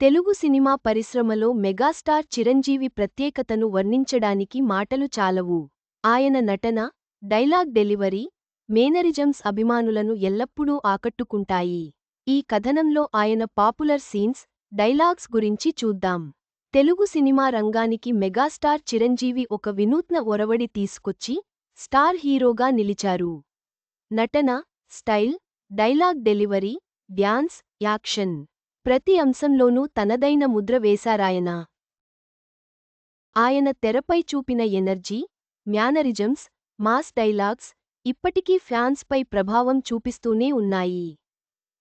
Telugu cinema పరిశ్రమలో megastar Chiranjeevi ప్రత్యేకతను వర్ణించడానికి మాటలు చాలవు. ఆయన నటన డైలాగ్ డెలివరీ మేనరిజమ్స్ అభిమానులను ఎల్లప్పుడూ ఆకట్టుకుంటాయి. ఈ కథనంలో ఆయన పాపులర్ సీన్స్ డైలాగ్స్ గురించి చూద్దాం. తెలుగు సినిమా రంగానికి మెగాస్టార్ చిరంజీవి ఒక వినూత్న ఒరవడి తీసుకొచ్చి స్టార్ హీరోగా నిలిచారు. నటన style dialogue delivery dance action. ప్రతి అంశంలోనూ తనదైన ముద్ర వేశారాయన. ఆయన తెరపై చూపిన ఎనర్జీ మ్యానరిజమ్స్ మాస్ డైలాగ్స్ ఇప్పటికీ ఫ్యాన్స్పై ప్రభావం చూపిస్తూనే ఉన్నాయి.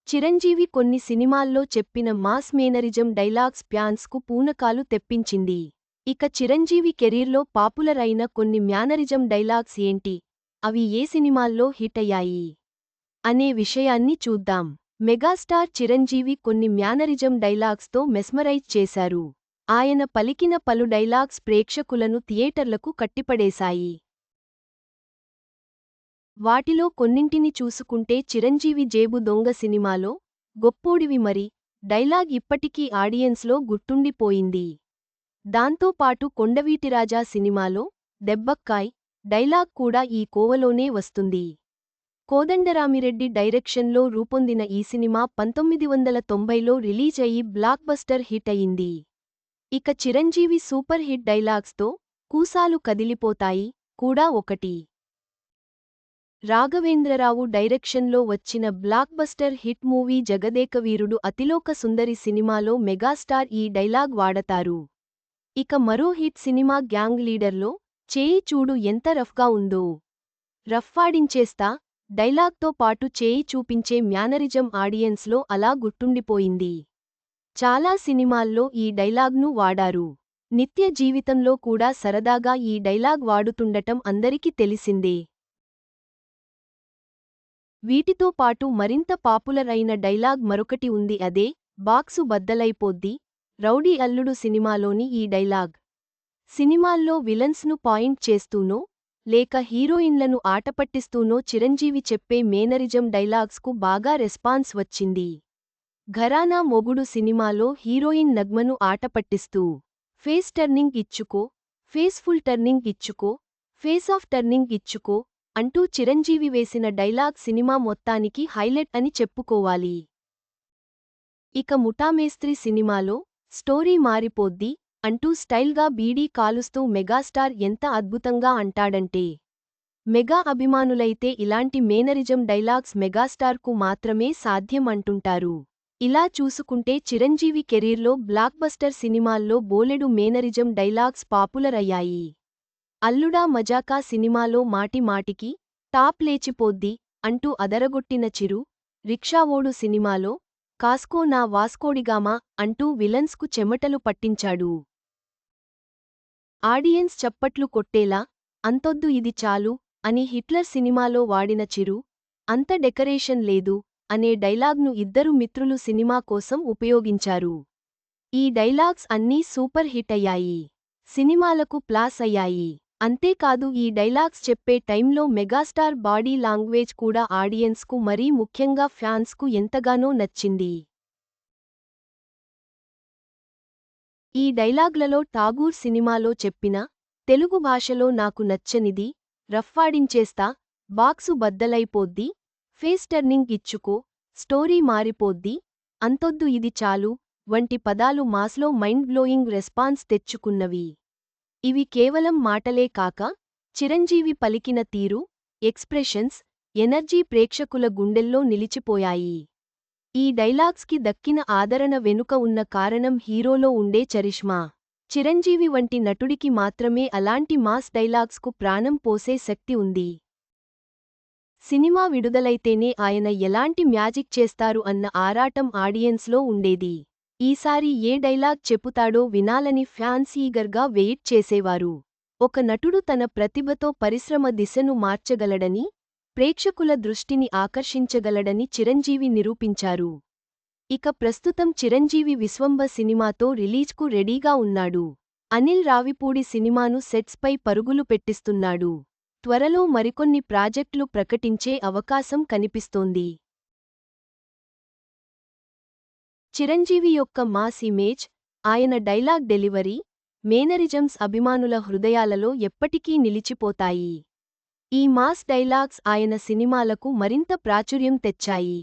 చిరంజీవి కొన్ని సినిమాల్లో చెప్పిన మాస్ మేనరిజం డైలాగ్స్ ఫ్యాన్స్కు పూనకాలు తెప్పించింది. ఇక చిరంజీవి కెరీర్లో పాపులర్ అయిన కొన్ని మ్యానరిజం డైలాగ్స్ ఏంటి? అవి ఏ సినిమాల్లో హిట్ అయ్యాయి? అనే విషయాన్ని చూద్దాం. మెగాస్టార్ చిరంజీవి కొన్ని మ్యానరిజం డైలాగ్స్తో మెస్మరైజ్ చేశారు. ఆయన పలికిన పలు డైలాగ్స్ ప్రేక్షకులను థియేటర్లకు కట్టిపడేశాయి. వాటిలో కొన్నింటిని చూసుకుంటే చిరంజీవి జేబు దొంగ సినిమాలో గొప్పోడివి మరి డైలాగ్ ఇప్పటికీ ఆడియన్స్లో గుర్తుండిపోయింది. దాంతోపాటు కొండవీటిరాజా సినిమాలో దెబ్బక్కాయ్ డైలాగ్ కూడా ఈ కోవలోనే వస్తుంది. కోదండరామిరెడ్డి డైరెక్షన్లో రూపొందిన ఈ సినిమా పంతొమ్మిది వందల తొంభైలో రిలీజ్ అయి బ్లాక్ బస్టర్ హిట్ అయింది ఇక చిరంజీవి సూపర్ హిట్ డైలాగ్స్తో కూసాలు కదిలిపోతాయి కూడా ఒకటి. రాఘవేంద్రరావు డైరెక్షన్లో వచ్చిన blockbuster hit movie Jagadekaveerudu Athiloka Sundari సినిమాలో మెగాస్టార్ ఈ డైలాగ్ వాడతారు. ఇక మరో హిట్ సినిమా గ్యాంగ్ లీడర్లో చేయి చూడు ఎంత రఫ్గా ఉందో. రఫ్ఫాడించేస్తా డైలాగ్తో పాటు చేయి చూపించే మ్యానరిజం ఆడియన్స్లో అలా గుర్తుండిపోయింది. చాలా సినిమాల్లో ఈ డైలాగ్ను వాడారు. నిత్య జీవితంలో కూడా సరదాగా ఈ డైలాగ్ వాడుతుండటం అందరికీ తెలిసిందే. వీటితో పాటు మరింత పాపులర్ అయిన డైలాగ్ మరొకటి ఉంది అదే బాక్సు బద్దలైపోద్ది రౌడీ అల్లుడు సినిమాలోని ఈ డైలాగ్. సినిమాల్లో విలన్స్ను పాయింట్ చేస్తూనో లేక హీరోయిన్లను ఆటపట్టిస్తూనో చిరంజీవి చెప్పే మేనరిజం డైలాగ్స్కు బాగా రెస్పాన్స్ వచ్చింది. ఘరానా మొగుడు సినిమాలో హీరోయిన్ నగ్మను ఆటపట్టిస్తూ ఫేస్ టర్నింగ్ ఇచ్చుకో ఫేస్ఫుల్ టర్నింగ్ ఇచ్చుకో ఫేస్ ఆఫ్ టర్నింగ్ ఇచ్చుకో అంటూ చిరంజీవి వేసిన డైలాగ్ సినిమా మొత్తానికి హైలైట్ అని చెప్పుకోవాలి. ఇక ముఠామేస్త్రి సినిమాలో స్టోరీ మారిపోద్ది అంటూ స్టైల్గా బీడీ కాలుస్తూ మెగాస్టార్ ఎంత అద్భుతంగా అంటాడంటే మెగా అభిమానులైతే ఇలాంటి మేనరిజం డైలాగ్స్ మెగాస్టార్కు మాత్రమే సాధ్యం అంటుంటారు. ఇలా చూసుకుంటే చిరంజీవి కెరీర్లో బ్లాక్బస్టర్ సినిమాల్లో బోలెడు మేనరిజం డైలాగ్స్ పాపులర్ అయ్యాయి అల్లుడా మజాకా సినిమాలో మాటి మాటికి టాప్ లేచిపోద్ది అంటూ అదరగొట్టిన చిరు రిక్షావోడు సినిమాలో కాస్కో నా వాస్కోడిగామా అంటూ విలన్స్కు చెమటలు పట్టించాడు. ఆడియన్స్ చప్పట్లు కొట్టేలా అంతొద్దు ఇది చాలు అని హిట్లర్ సినిమాలో వాడిన చిరు అంత డెకరేషన్ లేదు అనే డైలాగ్ను ఇద్దరు మిత్రులు సినిమా కోసం ఉపయోగించారు. ఈ డైలాగ్స్ అన్నీ సూపర్ హిట్ అయ్యాయి. సినిమాలకు ప్లాస్ అయ్యాయి. అంతేకాదు ఈ డైలాగ్స్ చెప్పే టైంలో మెగాస్టార్ బాడీ లాంగ్వేజ్ కూడా ఆడియన్స్కు మరీ ముఖ్యంగా ఫ్యాన్స్కు ఎంతగానో నచ్చింది. ఈ డైలాగ్లలో ఠాగూర్ సినిమాలో చెప్పిన తెలుగు భాషలో నాకు నచ్చనిది రఫ్ఫాడించేస్తా బాక్సు బద్దలైపోద్ది ఫేస్ టర్నింగ్ ఇచ్చుకో స్టోరీ మారిపోద్ది అంతొద్దు ఇది చాలు వంటి పదాలు మాస్లో మైండ్ బ్లోయింగ్ రెస్పాన్స్ తెచ్చుకున్నవి. ఇవి కేవలం మాటలే కాక చిరంజీవి పలికిన తీరు ఎక్స్ప్రెషన్స్ ఎనర్జీ ప్రేక్షకుల గుండెల్లో నిలిచిపోయాయి. ఈ డైలాగ్స్కి దక్కిన ఆదరణ వెనుక ఉన్న కారణం హీరోలో ఉండే చరిష్మా. చిరంజీవి వంటి నటుడికి మాత్రమే అలాంటి మాస్ డైలాగ్స్కు ప్రాణం పోసే శక్తి ఉంది. సినిమా విడుదలైతేనే ఆయన ఎలాంటి మ్యాజిక్ చేస్తారు అన్న ఆరాటం ఆడియన్స్లో ఉండేది. ఈసారి ఏ డైలాగ్ చెపుతాడో వినాలని ఫ్యాన్స్ ఈగర్గా వెయిట్ చేసేవారు. ఒక నటుడు తన ప్రతిభతో పరిశ్రమ దిశను మార్చగలడని ప్రేక్షకుల దృష్టిని ఆకర్షించగలడని చిరంజీవి నిరూపించారు. ఇక ప్రస్తుతం చిరంజీవి విశ్వంబ సినిమాతో రిలీజ్కు రెడీగా ఉన్నాడు. అనిల్ రావిపూడి సినిమాను సెట్స్పై పరుగులు పెట్టిస్తున్నాడు. త్వరలో మరికొన్ని ప్రాజెక్టులు ప్రకటించే అవకాశం కనిపిస్తోంది. చిరంజీవి యొక్క మాస్ ఇమేజ్ ఆయన డైలాగ్ డెలివరీ మేనరిజమ్స్ అభిమానుల హృదయాలలో ఎప్పటికీ నిలిచిపోతాయి. ఈ మాస్ డైలాగ్స్ ఆయన సినిమాలకు మరింత ప్రాచుర్యం తెచ్చాయి.